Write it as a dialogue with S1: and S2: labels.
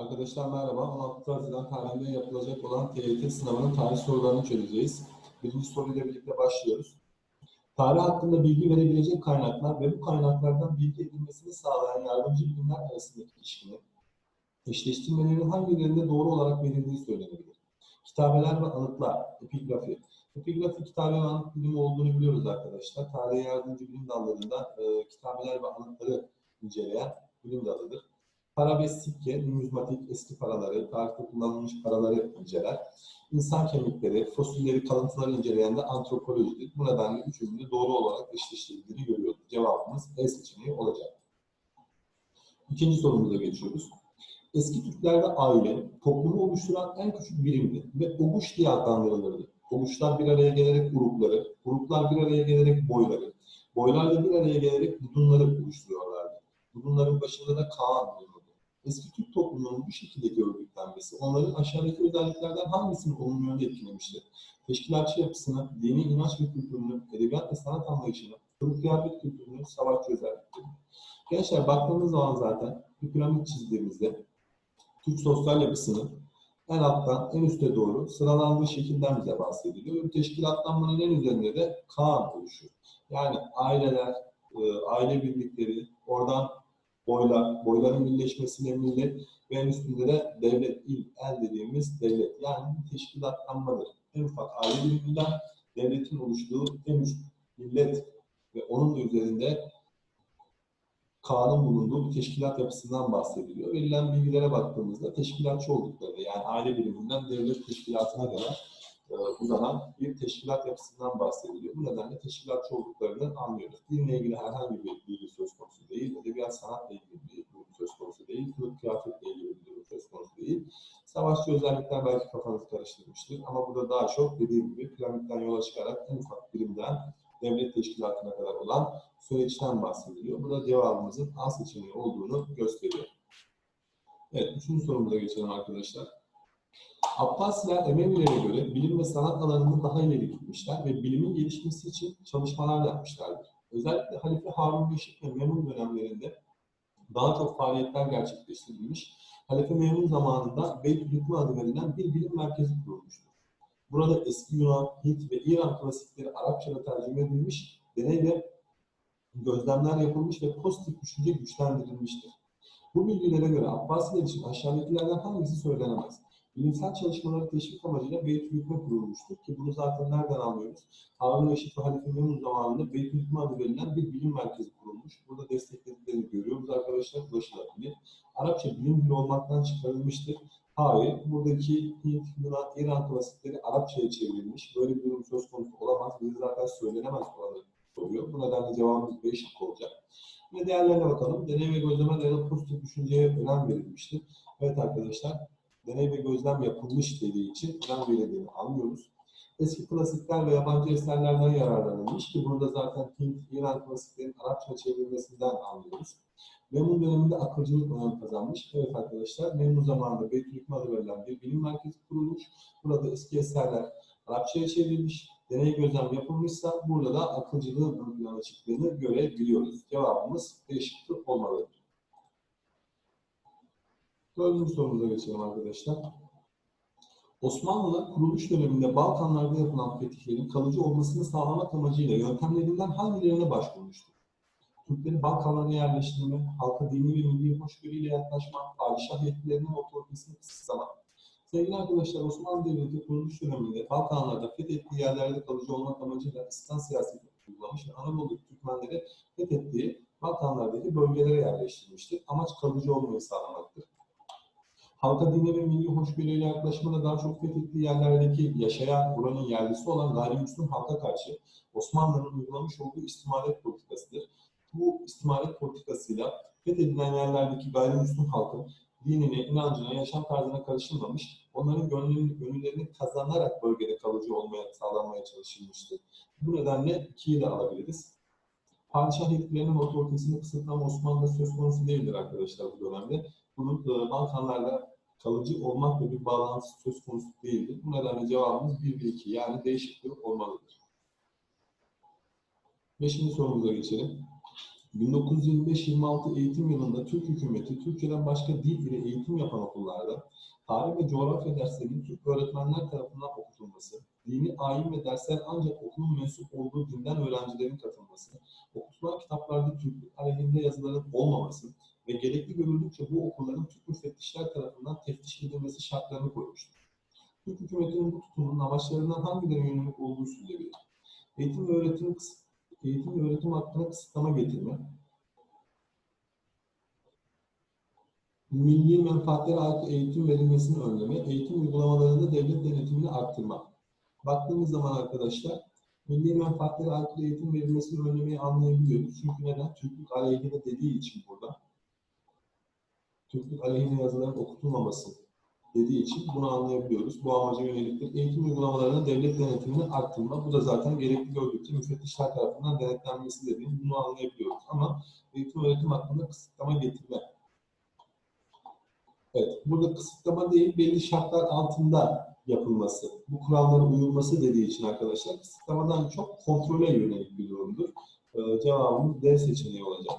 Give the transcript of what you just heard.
S1: Arkadaşlar merhaba. 16 Haziran tarihinde yapılacak olan TYT sınavının tarih sorularını çözeceğiz. Birinci soruyla birlikte başlıyoruz. Tarih hakkında bilgi verebilecek kaynaklar ve bu kaynaklardan bilgi edinmesini sağlayan yardımcı bilimler arasındaki ilişkinin eşleştirmelerin hangilerinde doğru olarak verildiği söylenebilir. Kitabeler ve anıtlar, epigrafi. Epigrafi kitabe ve anıt bilimi olduğunu biliyoruz arkadaşlar. Tarih yardımcı bilim dallarında e, kitabeler ve anıtları inceleyen bilim dalıdır. Para ve sikke, numizmatik eski paraları, tarihte kullanılmış paraları inceler. İnsan kemikleri, fosilleri, kalıntıları inceleyen de antropolojidir. Bu nedenle üçünün de doğru olarak eşleştirildiğini görüyoruz. Cevabımız E seçeneği olacak. İkinci sorumuza geçiyoruz. Eski Türklerde aile, toplumu oluşturan en küçük birimdi ve oguş diye adlandırılırdı. Oguşlar bir araya gelerek grupları, gruplar bir araya gelerek boyları, boylar da bir araya gelerek budunları oluşturuyorlardı. Budunların başında da Kaan. Eski Türk toplumunun bu şekilde örgütlenmesi onların aşağıdaki özelliklerden hangisini olumlu yönde etkilemiştir? Teşkilatçı yapısını, dini inanç ve kültürünü, edebiyat ve sanat anlayışını, kılık kıyafet kültürünü, savaşçı özelliklerini. Gençler baktığımız zaman zaten bir piramit çizdiğimizde Türk sosyal yapısının en alttan en üste doğru sıralandığı şekilden bize bahsediliyor. Ve teşkilatlanmanın en üzerinde de Kaan oluşuyor. Yani aileler, e, aile birlikleri, oradan boylar, boyların birleşmesiyle millet ve en üstünde de devlet, il, el dediğimiz devlet. Yani teşkilatlanmadır. En ufak aile biriminden devletin oluştuğu en üst millet ve onun üzerinde kanun bulunduğu bir teşkilat yapısından bahsediliyor. Verilen bilgilere baktığımızda teşkilatçı oldukları yani aile biriminden devlet teşkilatına kadar e, uzanan bir teşkilat yapısından bahsediliyor. Bu nedenle teşkilatçı olduklarını anlıyoruz. Dinle ilgili herhangi bir bilgi söz konusu değil, edebiyat sanatla ilgili bir durum söz konusu değil, kılık kıyafetle ilgili bir durum söz konusu değil. Savaşçı özellikler belki kafanızı karıştırmıştır ama burada daha çok dediğim gibi piramitten yola çıkarak en ufak birimden devlet teşkilatına kadar olan süreçten bahsediliyor. Bu da cevabımızın A seçeneği olduğunu gösteriyor. Evet, üçüncü sorumuza geçelim arkadaşlar. Abbasiler Emevilere göre bilim ve sanat alanında daha ileri gitmişler ve bilimin gelişmesi için çalışmalar yapmışlardır. Özellikle Halife Harun Reşit ve Memun dönemlerinde daha çok faaliyetler gerçekleştirilmiş. Halife Memun zamanında Beytülhükmü adı verilen bir bilim merkezi kurulmuştur. Burada eski Yunan, Hint ve İran klasikleri Arapçada tercüme edilmiş, deney ve gözlemler yapılmış ve pozitif düşünce güçlendirilmiştir. Bu bilgilere göre Abbasiler için aşağıdakilerden hangisi söylenemez? Bilimsel çalışmaları teşvik amacıyla Beytülhükme kurulmuştur ki bunu zaten nereden anlıyoruz? Harun Reşit ve Halife Memnun zamanında Beytülhükme adı verilen bir bilim merkezi kurulmuş. Burada desteklediklerini arkadaşlar. Ulaşılabilir. Arapça bilim dili olmaktan çıkarılmıştır. Hayır, buradaki Hint, Yunan, İran klasikleri Arapçaya çevrilmiş. Böyle bir durum söz konusu olamaz. Bize zaten söylenemez olanı soruyor. Bu nedenle cevabımız B şıkkı olacak. Ve diğerlerine bakalım. Deney ve gözleme dayalı pozitif düşünceye önem verilmiştir. Evet arkadaşlar, deney ve gözlem yapılmış dediği için önem verildiğini anlıyoruz. Eski klasikler ve yabancı eserlerden yararlanılmış ki burada zaten Hint, İran klasiklerin Arapça çevrilmesinden anlıyoruz. Memnun döneminde akılcılık önem kazanmış. Evet arkadaşlar, Memnun zamanında Beytülhükme adı verilen bir bilim merkezi kurulmuş. Burada eski eserler Arapçaya çevrilmiş, deney gözlem yapılmışsa burada da akılcılığın ön plana çıktığını görebiliyoruz. Cevabımız şıkkı olmalıdır. Dördüncü sorumuza geçelim arkadaşlar. Osmanlı kuruluş döneminde Balkanlarda yapılan fetihlerin kalıcı olmasını sağlamak amacıyla yöntemlerinden hangilerine başvurmuştur? Türkleri Balkanlara yerleştirme, halka dini ve milli hoşgörüyle yaklaşma, padişah yetkilerinin otoritesini kısıtlama. Sevgili arkadaşlar, Osmanlı Devleti kuruluş döneminde Balkanlarda fethettiği yerlerde kalıcı olmak amacıyla İslam siyaseti uygulamış ve Anadolu Türkmenleri fethettiği Balkanlardaki bölgelere yerleştirmiştir. Amaç kalıcı olmayı sağlamaktır. Halka dini ve milli hoşgörüyle yaklaşmada daha çok fethettiği yerlerdeki yaşayan, buranın yerlisi olan gayrimüslim halka karşı Osmanlı'nın uygulamış olduğu istimalet politikasıdır. Bu istimalet politikasıyla fethedilen yerlerdeki gayrimüslim halkın dinine, inancına, yaşam tarzına karışılmamış, onların gönlünü, gönüllerini kazanarak bölgede kalıcı olmaya, sağlanmaya çalışılmıştır. Bu nedenle ikiyi de alabiliriz. Padişah yetkilerinin otoritesini kısıtlama Osmanlı'da söz konusu değildir arkadaşlar bu dönemde. Bunun e, Balkanlarda kalıcı olmakla bir bağlantısı söz konusu değildir. Bu nedenle cevabımız 1 ve 2 yani değişiklik olmalıdır. Beşinci sorumuza geçelim. 1925-26 eğitim yılında Türk hükümeti Türkiye'den başka dil ile eğitim yapan okullarda tarih ve coğrafya derslerinin Türk öğretmenler tarafından okutulması, dini ayin ve dersler ancak okulun mensup olduğu dinden öğrencilerin katılması, okutulan kitaplarda Türklük aleyhinde yazıların olmaması ve gerekli görüldükçe bu okulların Türk müfettişler tarafından teftiş edilmesi şartlarını koymuştur. Türk hükümetinin bu tutumunun amaçlarından hangilerine yönelik olduğu sürdürülebilir. Eğitim ve öğretim, kıs- eğitim ve öğretim hakkına kısıtlama getirme, milli menfaatlere ait eğitim verilmesini önleme, eğitim uygulamalarında devlet denetimini arttırma. Baktığımız zaman arkadaşlar, milli menfaatlere ait eğitim verilmesini önlemeyi anlayabiliyoruz. Çünkü neden? Türklük aleyhine dediği için burada. Türklük aleyhine yazıların okutulmaması dediği için bunu anlayabiliyoruz. Bu amaca yöneliktir. Eğitim uygulamalarında devlet denetimini arttırma. Bu da zaten gerekli gördükçe müfettişler tarafından denetlenmesi dediğim bunu anlayabiliyoruz. Ama eğitim öğretim hakkında kısıtlama getirme. Evet, burada kısıtlama değil, belli şartlar altında yapılması, bu kurallara uyulması dediği için arkadaşlar kısıtlamadan çok kontrole yönelik bir durumdur. Ee, cevabımız D seçeneği olacak.